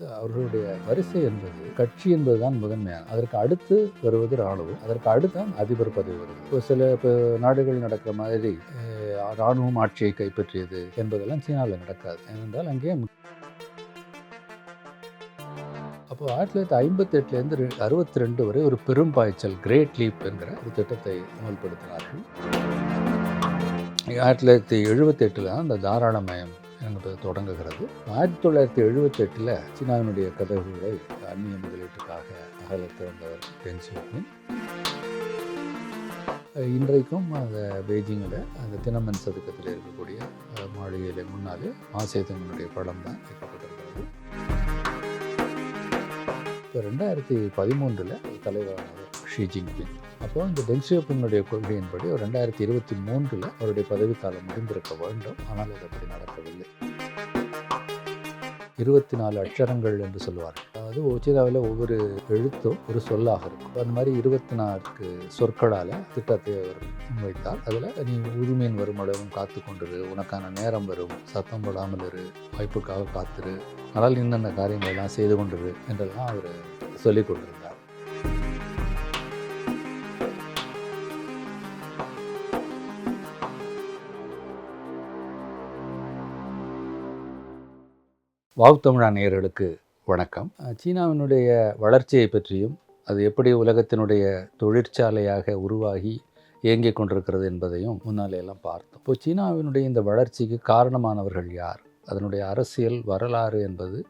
அவர்களுடைய வரிசை என்பது கட்சி என்பதுதான் முதன்மையான. அதற்கு அடுத்து வருவது ராணுவம் அதற்கு அடுத்து அதிபர் பதவி வருது இப்போ சில இப்போ நாடுகள் நடக்கிற மாதிரி ராணுவம் ஆட்சியை கைப்பற்றியது என்பதெல்லாம் சீனாவில் நடக்காது. ஏனென்றால் அங்கே அப்போது அப்போ ஆயிரத்தி தொள்ளாயிரத்தி ஐம்பத்தெட்டுலேருந்து அறுபத்தி ரெண்டு வரை ஒரு பெரும் பாய்ச்சல் கிரேட் லீப் என்கிற ஒரு திட்டத்தை அமல்படுத்தினார்கள். ஆயிரத்தி தொள்ளாயிரத்தி எழுபத்தெட்டில் தான் அந்த தாராளமயம் என்பது தொடங்குகிறது. ஆயிரத்தி தொள்ளாயிரத்தி எழுபத்தெட்டில் சீனாவினுடைய கதவுகளை அந்நிய முதலீட்டுக்காக அகல திறந்தவர் டென் இன்றைக்கும் அந்த பெய்ஜிங்கில் அந்த தினமன் சதுக்கத்தில் இருக்கக்கூடிய மாளிகையில மாளிகையில் முன்னாலே ஆசேதங்களுடைய படம் தான் வைக்கப்பட்டிருக்கிறது இப்போ ரெண்டாயிரத்தி பதிமூன்றில் தலைவரானவர் ஷி ஜின்பிங். அப்போ இந்த டெங் கொள்கையின்படி ஒரு ரெண்டாயிரத்தி இருபத்தி மூன்றில் அவருடைய பதவிக்காலம் முடிந்திருக்க வேண்டும். ஆனால் அது அப்படி நடக்கவில்லை. இருபத்தி நாலு அக்ஷரங்கள் என்று சொல்லுவார்கள். அதாவது உச்சிதாவில் ஒவ்வொரு எழுத்தும் ஒரு சொல்லாக இருக்கும். அந்த மாதிரி இருபத்தி நான்கு சொற்களால் திட்டத்தை அவர் முன்வைத்தார். அதில் நீ உரிமையின் வரும் அளவும் காத்து கொண்டிரு உனக்கான நேரம் வரும் சத்தம் போடாமல் இரு வாய்ப்புக்காக காத்திரு ஆனால் இன்னென்ன காரியங்களெல்லாம் செய்து கொண்டிரு என்றெல்லாம் அவர் சொல்லிக் கொண்டிருந்தார். வாவுத்தமிழா நேயர்களுக்கு வணக்கம். சீனாவினுடைய வளர்ச்சியை பற்றியும் அது எப்படி உலகத்தினுடைய தொழிற்சாலையாக உருவாகி இயங்கிக் கொண்டிருக்கிறது என்பதையும் முன்னாலேயெல்லாம் பார்த்தோம். இப்போ சீனாவினுடைய இந்த வளர்ச்சிக்கு காரணமானவர்கள் யார்? அதனுடைய அரசியல் வரலாறு என்பது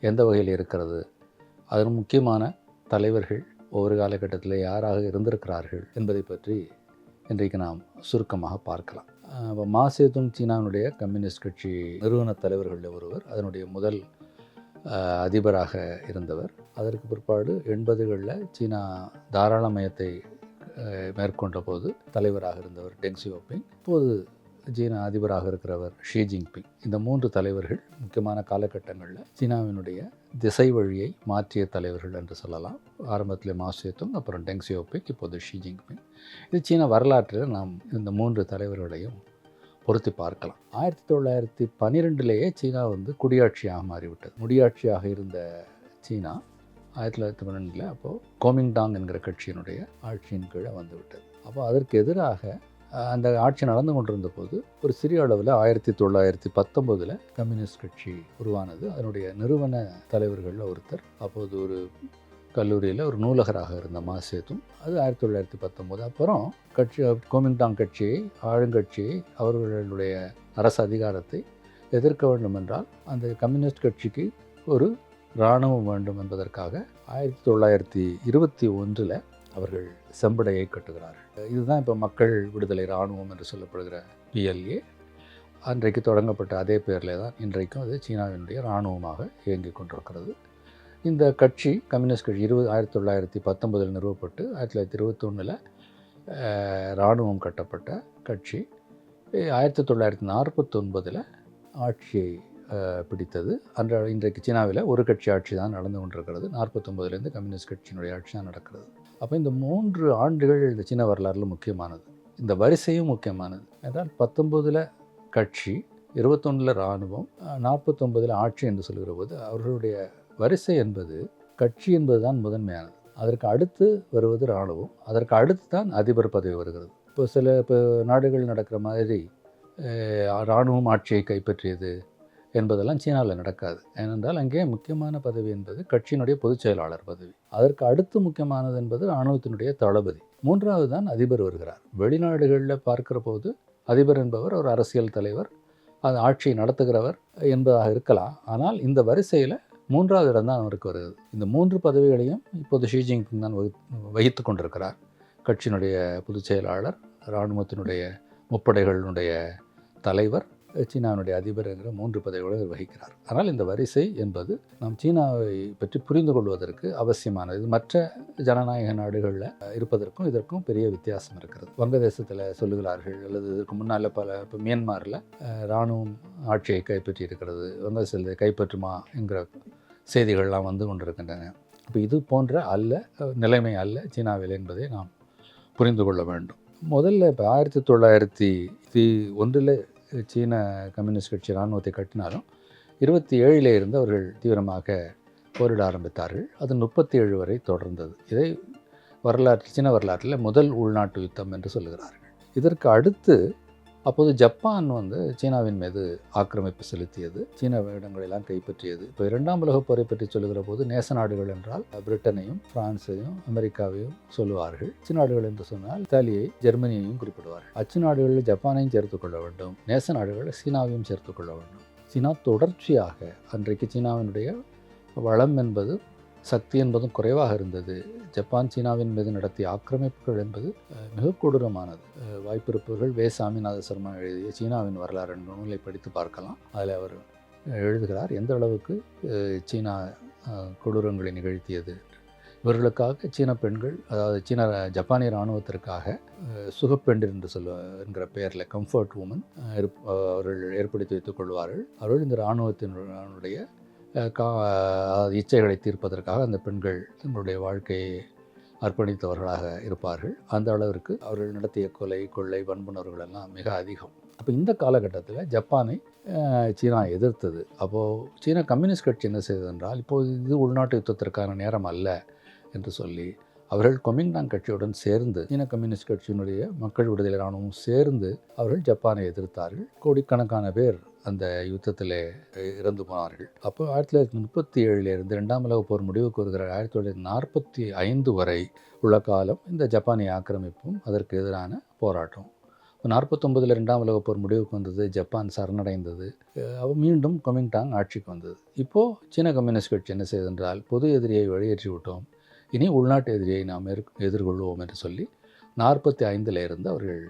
எந்த வகையில் இருக்கிறது? அதன் முக்கியமான தலைவர்கள் ஒவ்வொரு காலகட்டத்தில் யாராக இருந்திருக்கிறார்கள் என்பதை பற்றி இன்றைக்கு நாம் சுருக்கமாக பார்க்கலாம். அஹ் மா சேதுங் சீனாவினுடைய கம்யூனிஸ்ட் கட்சி நிறுவன தலைவர்களில் ஒருவர் அதனுடைய முதல் அதிபராக இருந்தவர். அதற்கு பிற்பாடு எண்பதுகளில் சீனா தாராளமயத்தை மேற்கொண்ட போது தலைவராக இருந்தவர் டெங் சியோபிங் இப்போது சீன அதிபராக இருக்கிறவர் ஷி ஜின்பிங் இந்த மூன்று தலைவர்கள் முக்கியமான காலகட்டங்களில் சீனாவினுடைய திசை வழியை மாற்றிய தலைவர்கள் என்று சொல்லலாம். ஆரம்பத்தில் மாசியத்தும் அப்புறம் டெங்ஸியோபிக் இப்போது ஷி ஜின்பிங் இது சீன வரலாற்றில் நாம் இந்த மூன்று தலைவர்களையும் பொருத்தி பார்க்கலாம். ஆயிரத்தி தொள்ளாயிரத்தி பன்னிரெண்டுலேயே சீனா வந்து குடியாட்சியாக மாறிவிட்டது. முடியாட்சியாக இருந்த சீனா ஆயிரத்தி தொள்ளாயிரத்தி பன்னெண்டில் அப்போது கோமிங்டாங் என்கிற கட்சியினுடைய ஆட்சியின் கீழே வந்துவிட்டது. அப்போ அதற்கு எதிராக அந்த ஆட்சி நடந்து கொண்டிருந்த போது ஒரு சிறிய அளவில் ஆயிரத்தி தொள்ளாயிரத்தி பத்தொம்போதில் கம்யூனிஸ்ட் கட்சி உருவானது. அதனுடைய நிறுவன தலைவர்களில் ஒருத்தர் அப்போது ஒரு கல்லூரியில் ஒரு நூலகராக இருந்த மாசேதும் அது ஆயிரத்தி தொள்ளாயிரத்தி பத்தொம்போது அப்புறம் கட்சி கோமிங்டாங் கட்சியை ஆளுங்கட்சியை அவர்களுடைய அரசு அதிகாரத்தை எதிர்க்க வேண்டும் என்றால் அந்த கம்யூனிஸ்ட் கட்சிக்கு ஒரு இராணுவம் வேண்டும் என்பதற்காக ஆயிரத்தி தொள்ளாயிரத்தி இருபத்தி ஒன்றில் அவர்கள் செம்படையை கட்டுகிறார்கள். இதுதான் இப்போ மக்கள் விடுதலை இராணுவம் என்று சொல்லப்படுகிற பிஎல்ஏ அன்றைக்கு தொடங்கப்பட்ட அதே பேரில் தான் இன்றைக்கும் அது சீனாவினுடைய இராணுவமாக இயங்கிக் கொண்டிருக்கிறது. இந்த கட்சி கம்யூனிஸ்ட் கட்சி இருபது ஆயிரத்தி தொள்ளாயிரத்தி பத்தொன்பதில் நிறுவப்பட்டு ஆயிரத்தி தொள்ளாயிரத்தி இருபத்தொன்னில் இராணுவம் கட்டப்பட்ட கட்சி. ஆயிரத்தி தொள்ளாயிரத்தி நாற்பத்தொன்பதில் ஆட்சியை பிடித்தது. அன்ற இன்றைக்கு சீனாவில் ஒரு கட்சி ஆட்சி தான் நடந்து கொண்டிருக்கிறது. நாற்பத்தொம்பதுலேருந்து கம்யூனிஸ்ட் கட்சியினுடைய ஆட்சி தான் நடக்கிறது. அப்போ இந்த மூன்று ஆண்டுகள் இந்த சீன வரலாறில் முக்கியமானது. இந்த வரிசையும் முக்கியமானது. ஏதால் பத்தொம்போதில் கட்சி இருபத்தொன்னில் இராணுவம் நாற்பத்தொம்பதில் ஆட்சி என்று சொல்கிற போது அவர்களுடைய வரிசை என்பது கட்சி என்பது தான் முதன்மையானது. அதற்கு அடுத்து வருவது இராணுவம் அதற்கு அடுத்து தான் அதிபர் பதவி வருகிறது. இப்போ சில இப்போ நாடுகள் நடக்கிற மாதிரி இராணுவம் ஆட்சியை கைப்பற்றியது என்பதெல்லாம் சீனாவில் நடக்காது. ஏனென்றால் அங்கே முக்கியமான பதவி என்பது கட்சியினுடைய பொதுச் செயலாளர் பதவி. அதற்கு அடுத்து முக்கியமானது என்பது இராணுவத்தினுடைய தளபதி. மூன்றாவது தான் அதிபர் வருகிறார். வெளிநாடுகளில் பார்க்கிற போது அதிபர் என்பவர் ஒரு அரசியல் தலைவர் அது ஆட்சியை நடத்துகிறவர் என்பதாக இருக்கலாம். ஆனால் இந்த வரிசையில் மூன்றாவது இடம் தான் அவருக்கு வருகிறது. இந்த மூன்று பதவிகளையும் இப்போது ஷி ஜின்பிங் தான் வகு வகித்து கொண்டிருக்கிறார். கட்சியினுடைய பொதுச் செயலாளர் இராணுவத்தினுடைய முப்படைகளினுடைய தலைவர் சீனாவினுடைய அதிபர் என்கிற மூன்று பதவிகளை வகிக்கிறார் ஆனால் இந்த வரிசை என்பது நாம் சீனாவை பற்றி புரிந்து கொள்வதற்கு அவசியமானது. இது மற்ற ஜனநாயக நாடுகளில் இருப்பதற்கும் இதற்கும் பெரிய வித்தியாசம் இருக்கிறது. வங்கதேசத்தில் சொல்லுகிறார்கள் அல்லது இதற்கு முன்னால் பல இப்போ மியான்மரில் இராணுவம் ஆட்சியை கைப்பற்றி இருக்கிறது. வங்கதேசத்தை கைப்பற்றுமா என்கிற செய்திகள்லாம் வந்து கொண்டிருக்கின்றன. இப்போ இது போன்ற அல்ல நிலைமை அல்ல சீனாவில் என்பதை நாம் புரிந்து கொள்ள வேண்டும். முதல்ல இப்போ ஆயிரத்தி தொள்ளாயிரத்தி ஒன்றில் சீன கம்யூனிஸ்ட் கட்சி இராணுவத்தை கட்டினாலும் இருபத்தி ஏழில் இருந்து அவர்கள் தீவிரமாக போரிட ஆரம்பித்தார்கள். அது முப்பத்தி ஏழு வரை தொடர்ந்தது. இதை வரலாற்று சீன வரலாற்றில் முதல் உள்நாட்டு யுத்தம் என்று சொல்லுகிறார்கள். இதற்கு அடுத்து அப்போது ஜப்பான் வந்து சீனாவின் மீது ஆக்கிரமிப்பு செலுத்தியது. சீன இடங்களெல்லாம் கைப்பற்றியது. இப்போ இரண்டாம் உலகப் போரை பற்றி சொல்லுகிற போது நேச நாடுகள் என்றால் பிரிட்டனையும் பிரான்ஸையும் அமெரிக்காவையும் சொல்லுவார்கள். அச்சு நாடுகள் என்று சொன்னால் இத்தாலியை ஜெர்மனியையும் குறிப்பிடுவார்கள். அச்சு நாடுகளில் ஜப்பானையும் சேர்த்துக்கொள்ள வேண்டும். நேச நாடுகளில் சீனாவையும் சேர்த்துக்கொள்ள வேண்டும். சீனா தொடர்ச்சியாக அன்றைக்கு சீனாவினுடைய வளம் என்பது சக்தி என்பதும் குறைவாக இருந்தது. ஜப்பான் சீனாவின் மீது நடத்திய ஆக்கிரமிப்புகள் என்பது மிக கொடூரமானது. வாய்ப்பிருப்பவர்கள் வே. சாமிநாத சர்மா எழுதிய சீனாவின் வரலாறு என்ற நூலை படித்து பார்க்கலாம். அதில் அவர் எழுதுகிறார் எந்த அளவுக்கு சீனா கொடூரங்களை நிகழ்த்தியது? இவர்களுக்காக சீன பெண்கள் அதாவது சீன ஜப்பானிய இராணுவத்திற்காக சுகப்பெண்டு என்று சொல்ல என்கிற பெயரில் கம்ஃபர்ட் உமன் அவர்கள் ஏற்படுத்தி வைத்துக் கொள்வார்கள். அவர்கள் இந்த இராணுவத்தினுடைய கா இச்சைகளை தீர்ப்பதற்காக அந்த பெண்கள் தங்களுடைய வாழ்க்கையை அர்ப்பணித்தவர்களாக இருப்பார்கள். அந்த அளவிற்கு அவர்கள் நடத்திய கொலை கொள்ளை வன்புணர்வுகள் எல்லாம் மிக அதிகம். அப்போ இந்த காலகட்டத்தில் ஜப்பானை சீனா எதிர்த்தது. அப்போது சீன கம்யூனிஸ்ட் கட்சி என்ன செய்தது என்றால் இப்போது இது உள்நாட்டு யுத்தத்திற்கான நேரம் அல்ல என்று சொல்லி அவர்கள் கொமிங்டாங் கட்சியுடன் சேர்ந்து சீன கம்யூனிஸ்ட் கட்சியினுடைய மக்கள் விடுதலை இராணுவம் சேர்ந்து அவர்கள் ஜப்பானை எதிர்த்தார்கள். கோடிக்கணக்கான பேர் அந்த யுத்தத்தில் இறந்து போனார்கள். அப்போ ஆயிரத்தி தொள்ளாயிரத்தி முப்பத்தி ஏழிலிருந்து ரெண்டாம் உலகப் போர் முடிவுக்கு வருகிற ஆயிரத்தி தொள்ளாயிரத்தி நாற்பத்தி ஐந்து வரை உள்ள காலம் இந்த ஜப்பானிய ஆக்கிரமிப்பும் அதற்கு எதிரான போராட்டம் இப்போ நாற்பத்தொம்பதில் ரெண்டாம் உலக போர் முடிவுக்கு வந்தது ஜப்பான் சரணடைந்தது அஹ் மீண்டும் கொமிங்டாங் ஆட்சிக்கு வந்தது. இப்போது சீன கம்யூனிஸ்ட் கட்சி என்ன செய்தென்றால் பொது எதிரியை வெளியேற்றி விட்டோம். இனி உள்நாட்டு எதிரியை நாம் எதிர் எதிர்கொள்வோம் என்று சொல்லி நாற்பத்தி ஐந்தில் இருந்து அவர்கள்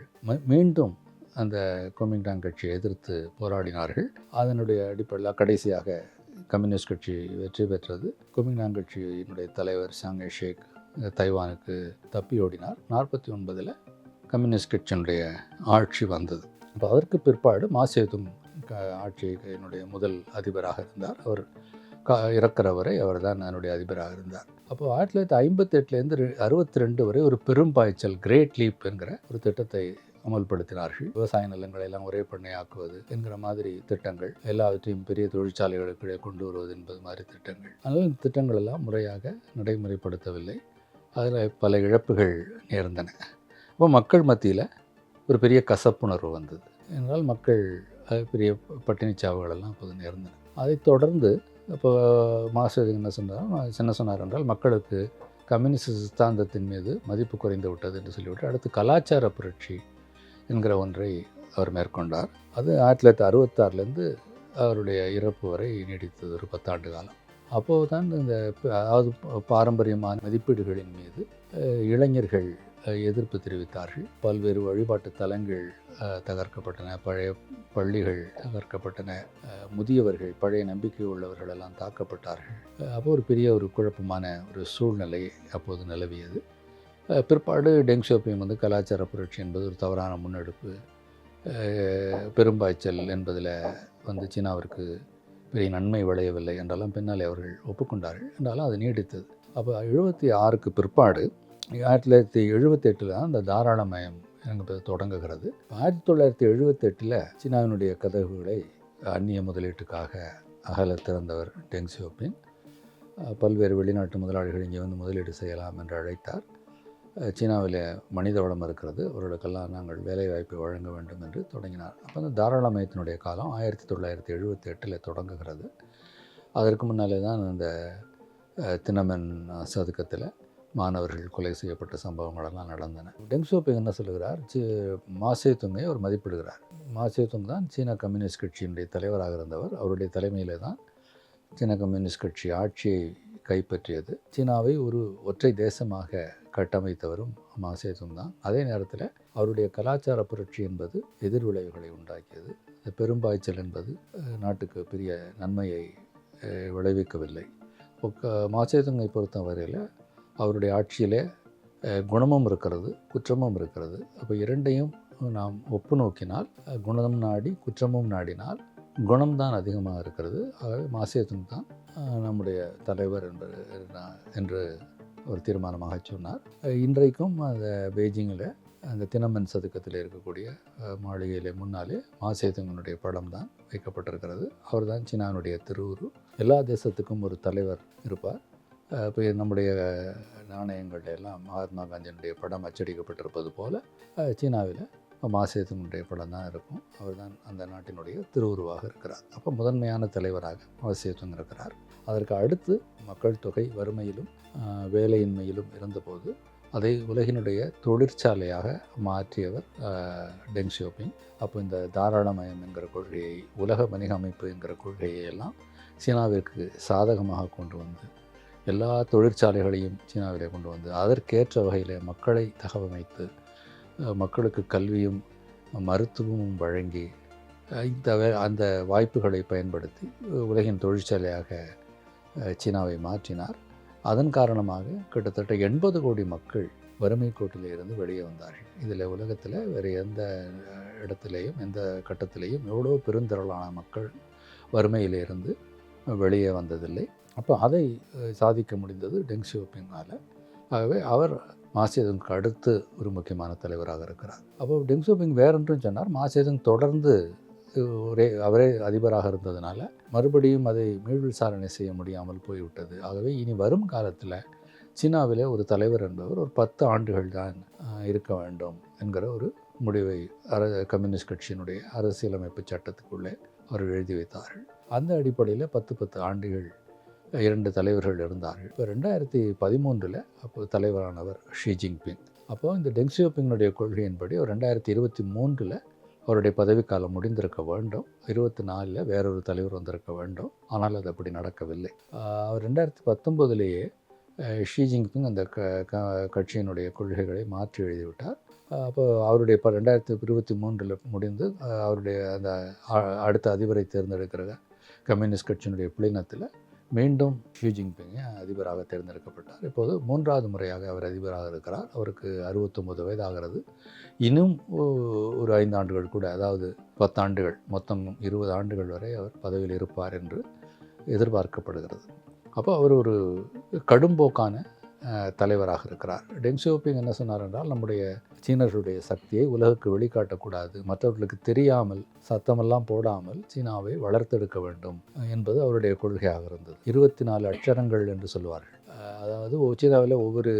மீண்டும் அந்த கோமிங்டாங் கட்சியை எதிர்த்து போராடினார்கள். அதனுடைய அடிப்படையில் கடைசியாக கம்யூனிஸ்ட் கட்சி வெற்றி பெற்றது. கோமிங்டாங் கட்சியினுடைய தலைவர் சாங்கே ஷேக் தைவானுக்கு தப்பி ஓடினார். நாற்பத்தி ஒன்பதில் கம்யூனிஸ்ட் கட்சியினுடைய ஆட்சி வந்தது. அப்போ அதற்கு பிற்பாடு மாசேதும் க ஆட்சியினுடைய முதல் அதிபராக இருந்தார். அவர் க இறக்கிற வரை அவர் தான் அதனுடைய அதிபராக இருந்தார். அப்போ ஆயிரத்தி தொள்ளாயிரத்தி ஐம்பத்தெட்டுலேருந்து அறுபத்தி ரெண்டு வரை ஒரு பெரும் பாய்ச்சல் கிரேட் லீப் என்கிற ஒரு திட்டத்தை அமல்படுத்தினார்கள். விவசாய நிலங்களை எல்லாம் ஒரே பண்ணையாக்குவது என்கிற மாதிரி திட்டங்கள் எல்லாவற்றையும் பெரிய தொழிற்சாலைகளுக்கு கொண்டு வருவது என்பது மாதிரி திட்டங்கள். அதனால் இந்த திட்டங்கள் எல்லாம் முறையாக நடைமுறைப்படுத்தவில்லை. அதில் பல இழப்புகள் நேர்ந்தன. அப்போ மக்கள் மத்தியில் ஒரு பெரிய கசப்புணர்வு வந்தது. என்றால் மக்கள் பெரிய பட்டினி சாவுகளெல்லாம் அப்போது நேர்ந்தன. அதைத் தொடர்ந்து இப்போ மாஸ்டர் என்ன சொன்னார் என்ன சொன்னார் என்றால் மக்களுக்கு கம்யூனிஸ்ட் சித்தாந்தத்தின் மீது மதிப்பு குறைந்து விட்டது என்று சொல்லிவிட்டு அடுத்து கலாச்சார புரட்சி என்கிற ஒன்றை அவர் மேற்கொண்டார். அது ஆயிரத்தி தொள்ளாயிரத்தி அறுபத்தாறுலேருந்து அவருடைய இறப்பு வரை நீடித்தது ஒரு பத்தாண்டு காலம். அப்போது தான் இந்த அதாவது பாரம்பரியமான மதிப்பீடுகளின் மீது இளைஞர்கள் எதிர்ப்பு தெரிவித்தார்கள். பல்வேறு வழிபாட்டு தலங்கள் தகர்க்கப்பட்டன. பழைய பள்ளிகள் தகர்க்கப்பட்டன. முதியவர்கள் பழைய நம்பிக்கை உள்ளவர்களெல்லாம் தாக்கப்பட்டார்கள். அப்போ ஒரு பெரிய ஒரு குழப்பமான ஒரு சூழ்நிலை அப்போது நிலவியது. பிற்பாடு டெங் ஷோப்பிங் வந்து கலாச்சார புரட்சி என்பது ஒரு தவறான முன்னெடுப்பு. பெரும்பாய்ச்சல் என்பதில் வந்து சீனாவிற்கு பெரிய நன்மை விளையவில்லை என்றெல்லாம் பின்னாலே அவர்கள் ஒப்புக்கொண்டார்கள். என்றாலும் அது நீடித்தது. அப்போ எழுபத்தி ஆறுக்கு பிற்பாடு ஆயிரத்தி தொள்ளாயிரத்தி எழுபத்தெட்டில் தான் அந்த தாராளமயம் என்பது தொடங்குகிறது. ஆயிரத்தி தொள்ளாயிரத்தி எழுபத்தெட்டில் சீனாவினுடைய கதவுகளை அந்நிய முதலீட்டுக்காக அகல திறந்தவர் டெங் சியோபிங் பல்வேறு வெளிநாட்டு முதலாளிகள் இங்கே வந்து முதலீடு செய்யலாம் என்று அழைத்தார். சீனாவில் மனித வளம் இருக்கிறது. அவர்களுக்கெல்லாம் நாங்கள் வேலைவாய்ப்பை வழங்க வேண்டும் என்று தொடங்கினார். அப்போ அந்த தாராளமயத்தினுடைய காலம் ஆயிரத்தி தொள்ளாயிரத்தி எழுபத்தி எட்டில் தொடங்குகிறது. அதற்கு முன்னாலே தான் அந்த தினமன் சதுக்கத்தில் மாணவர்கள் கொலை செய்யப்பட்ட சம்பவங்களெல்லாம் நடந்தன. டெங் என்ன சொல்லுகிறார்? சி மாசே துங்கை அவர் மதிப்பிடுகிறார். மாசே துங் தான் சீன கம்யூனிஸ்ட் கட்சியினுடைய தலைவராக இருந்தவர். அவருடைய தலைமையில் தான் சீன கம்யூனிஸ்ட் கட்சி ஆட்சியை கைப்பற்றியது. சீனாவை ஒரு ஒற்றை தேசமாக கட்டமைத்தவரும் மாசேதும் தான். அதே நேரத்தில் அவருடைய கலாச்சார புரட்சி என்பது எதிர்விளைவுகளை உண்டாக்கியது. இந்த பெரும்பாய்ச்சல் என்பது நாட்டுக்கு பெரிய நன்மையை விளைவிக்கவில்லை. மாசேதுங்கை பொறுத்தவரையில் அவருடைய ஆட்சியிலே குணமும் இருக்கிறது குற்றமும் இருக்கிறது. அப்போ இரண்டையும் நாம் ஒப்பு நோக்கினால் குணம் நாடி குற்றமும் நாடினால் குணம்தான் அதிகமாக இருக்கிறது. ஆகவே மாசியத்தின் தான் நம்முடைய தலைவர் என்பது என்று ஒரு தீர்மானமாக சொன்னார். இன்றைக்கும் அந்த பெய்ஜிங்கில் அந்த தினமன் சதுக்கத்தில் இருக்கக்கூடிய மாளிகையில் முன்னாலே மாசேதுங்கனுடைய படம் தான் வைக்கப்பட்டிருக்கிறது. அவர் தான் சீனானுடைய திருவுரு. எல்லா தேசத்துக்கும் ஒரு தலைவர் இருப்பார். இப்போ நம்முடைய நாணயங்கள் எல்லாம் மகாத்மா காந்தியினுடைய படம் அச்சடிக்கப்பட்டிருப்பது போல் சீனாவில் மாசேதனுடைய படம் தான் இருக்கும். அவர் தான் அந்த நாட்டினுடைய திருவுருவாக இருக்கிறார். அப்போ முதன்மையான தலைவராக மாசேதன் இருக்கிறார். அதற்கு அடுத்து மக்கள் தொகை வறுமையிலும் வேலையின்மையிலும் இருந்தபோது அதை உலகினுடைய தொழிற்சாலையாக மாற்றியவர் டெங் ஷியோபிங். அப்போ இந்த தாராளமயம் என்கிற கொள்கையை உலக வணிக அமைப்பு என்கிற கொள்கையை எல்லாம் சீனாவிற்கு சாதகமாக கொண்டு வந்து எல்லா தொழிற்சாலைகளையும் சீனாவிலே கொண்டு வந்து அதற்கேற்ற வகையில் மக்களை தகவமைத்து மக்களுக்கு கல்வியும் மருத்துவமும் வழங்கி இந்த அந்த வாய்ப்புகளை பயன்படுத்தி உலகின் தொழிற்சாலையாக சீனாவை மாற்றினார். அதன் காரணமாக கிட்டத்தட்ட எண்பது கோடி மக்கள் வறுமை கோட்டிலிருந்து வெளியே வந்தார்கள். இதில் உலகத்தில் வேறு எந்த இடத்துலையும் எந்த கட்டத்திலையும் எவ்வளோ பெருந்திரளான மக்கள் வறுமையிலிருந்து வெளியே வந்ததில்லை. அப்போ அதை சாதிக்க முடிந்தது டெங் ஷியோபிங்கால் ஆகவே அவர் மாசேதுங்க்கு அடுத்து ஒரு முக்கியமான தலைவராக இருக்கிறார். அப்போ டெங் ஷியோபிங் வேறொன்றும் சொன்னார் மாசேதுங் தொடர்ந்து ஒரே அவரே அதிபராக இருந்ததுனால மறுபடியும் அதை மீள் விசாரணை செய்ய முடியாமல் போய்விட்டது. ஆகவே இனி வரும் காலத்தில் சீனாவிலே ஒரு தலைவர் என்பவர் ஒரு பத்து ஆண்டுகள் தான் இருக்க வேண்டும் என்கிற ஒரு முடிவை அர கம்யூனிஸ்ட் கட்சியினுடைய அரசியலமைப்பு சட்டத்துக்குள்ளே அவர் எழுதி வைத்தார்கள். அந்த அடிப்படையில் பத்து பத்து ஆண்டுகள் இரண்டு தலைவர்கள் இருந்தார்கள். இப்போ ரெண்டாயிரத்தி பதிமூன்றில் அப்போ தலைவரானவர் ஷி ஜின்பிங். அப்போது இந்த டெங் சியோபிங்கினுடைய கொள்கையின்படி ஒரு ரெண்டாயிரத்தி இருபத்தி மூன்றில் அவருடைய பதவிக்காலம் முடிந்திருக்க வேண்டும். இருபத்தி நாலில் வேறொரு தலைவர் வந்திருக்க வேண்டும். ஆனால் அது அப்படி நடக்கவில்லை. அவர் ரெண்டாயிரத்தி பத்தொம்போதுலேயே ஷி ஜின்பிங் அந்த க க- கட்சியினுடைய கொள்கைகளை மாற்றி எழுதிவிட்டார். அப்போ அவருடைய இப்போ ரெண்டாயிரத்தி இருபத்தி மூன்றில் முடிந்து அவருடைய அந்த அடுத்த அதிபரை தேர்ந்தெடுக்கிற கம்யூனிஸ்ட் கட்சியினுடைய பிளினத்தில் மீண்டும் ஷி ஜின்பிங் அதிபராக தேர்ந்தெடுக்கப்பட்டார். இப்போது மூன்றாவது முறையாக அவர் அதிபராக இருக்கிறார். அவருக்கு அறுபத்தொம்பது வயது ஆகிறது இன்னும் ஒரு ஐந்து ஆண்டுகள் கூட அதாவது பத்தாண்டுகள் மொத்தம் இருபது ஆண்டுகள் வரை அவர் பதவியில் இருப்பார் என்று எதிர்பார்க்கப்படுகிறது. அப்போ அவர் ஒரு கடும்போக்கான தலைவராக இருக்கிறார். டெங் ஷியோபிங் என்ன சொன்னார் என்றால் நம்முடைய சீனர்களுடைய சக்தியை உலகுக்கு வெளிக்காட்டக்கூடாது. மற்றவர்களுக்கு தெரியாமல் சத்தமெல்லாம் போடாமல் சீனாவை வளர்த்தெடுக்க வேண்டும். என்பது அவருடைய கொள்கையாக இருந்தது. இருபத்தி நாலு அட்சரங்கள் என்று சொல்வார்கள். அதாவது சீனாவில் ஒவ்வொரு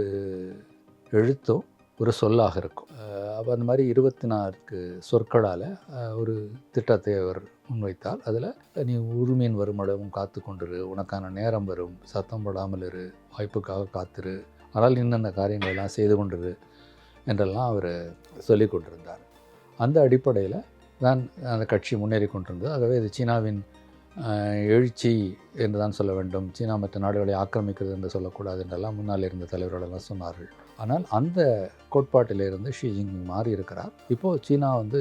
எழுத்தும் ஒரு சொல்லாக இருக்கும். அப்போ அந்த மாதிரி இருபத்தி நான்கு சொற்களால் ஒரு திட்டத்தை அவர் முன்வைத்தால் அதில் நீ உரிமையின் வருமளவும் காத்து கொண்டிரு உனக்கான நேரம் வரும் சத்தம் போடாமல் இரு வாய்ப்புக்காக காத்திரு ஆனால் இன்னென்ன காரியங்களெல்லாம் செய்து கொண்டிரு என்றெல்லாம் அவர் சொல்லி கொண்டிருந்தார். அந்த அடிப்படையில் தான் அந்த கட்சி முன்னேறி கொண்டிருந்தது. ஆகவே இது சீனாவின் எழுச்சி என்று தான் சொல்ல வேண்டும். சீனா மற்ற நாடுகளை ஆக்கிரமிக்கிறது என்று சொல்லக்கூடாது என்றெல்லாம் முன்னால் இருந்த தலைவர்களெல்லாம் சொன்னார்கள். ஆனால் அந்த கோட்பாட்டிலிருந்து ஷி ஜின்பிங் மாறி இருக்கிறார் இப்போது சீனா வந்து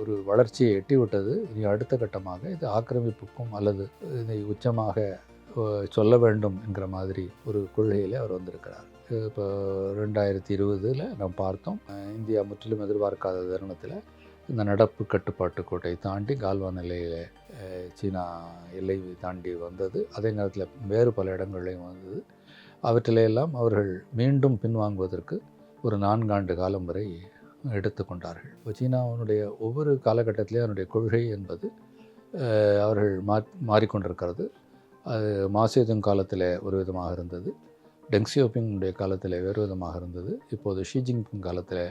ஒரு வளர்ச்சியை எட்டிவிட்டது. இனி அடுத்த கட்டமாக இது ஆக்கிரமிப்புக்கும் அல்லது இதை உச்சமாக சொல்ல வேண்டும் என்கிற மாதிரி ஒரு கொள்கையில் அவர் வந்திருக்கிறார். இப்போ ரெண்டாயிரத்தி இருபதில் நாம் பார்த்தோம் இந்தியா முற்றிலும் எதிர்பார்க்காத தருணத்தில் இந்த நடப்பு கட்டுப்பாட்டு கோட்டை தாண்டி கால்வான் எல்லையில் சீனா எல்லை தாண்டி வந்தது. அதே நேரத்தில் வேறு பல இடங்களையும் வந்தது. அவற்றிலையெல்லாம் அவர்கள் மீண்டும் பின்வாங்குவதற்கு ஒரு நான்காண்டு காலம் வரை எடுத்துக்கொண்டார்கள் இப்போ சீனாவுடைய ஒவ்வொரு காலகட்டத்திலையும் அதனுடைய கொள்கை என்பது அவர்கள் மா மாறிக்கொண்டிருக்கிறது. அது மாசேதுங் காலத்தில் ஒரு விதமாக இருந்தது. டெங்ஸியோபிங்குடைய காலத்தில் வேறு விதமாக இருந்தது. இப்போது ஷி ஜின்பிங் காலத்தில்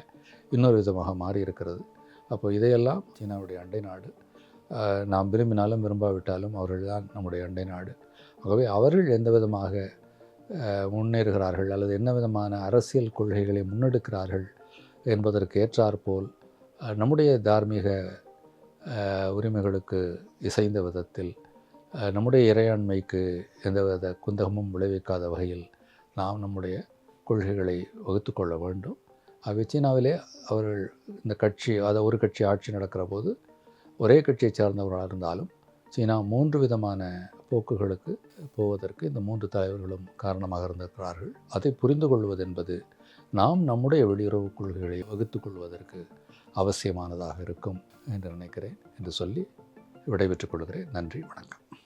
இன்னொரு விதமாக மாறி இருக்கிறது அப்போ இதையெல்லாம் சீனாவுடைய அண்டை நாடு நாம் விரும்பினாலும் விரும்பாவிட்டாலும் அவர்கள் தான் நம்முடைய அண்டை நாடு. ஆகவே அவர்கள் எந்த விதமாக முன்னேறுகிறார்கள் அல்லது என்ன விதமான அரசியல் கொள்கைகளை முன்னெடுக்கிறார்கள் என்பதற்கு ஏற்றாற்போல் நம்முடைய தார்மீக உரிமைகளுக்கு இசைந்த விதத்தில் நம்முடைய இறையாண்மைக்கு எந்தவித குந்தகமும் விளைவிக்காத வகையில் நாம் நம்முடைய கொள்கைகளை வகுத்து கொள்ள வேண்டும். அவை சீனாவிலே அவர்கள் இந்த கட்சி அதை ஒரு கட்சி ஆட்சி நடக்கிற போது ஒரே கட்சியை சார்ந்தவர்களாக இருந்தாலும் சீனா மூன்று விதமான போக்குகளுக்கு போவதற்கு இந்த மூன்று தலைவர்களும் காரணமாக இருந்திருக்கிறார்கள். அதை புரிந்து கொள்வது என்பது நாம் நம்முடைய வெளியுறவு கொள்கைகளை வகுத்து கொள்வதற்கு அவசியமானதாக இருக்கும் என்று நினைக்கிறேன் என்று சொல்லி விடைபெற்றுக் கொள்கிறேன். நன்றி வணக்கம்.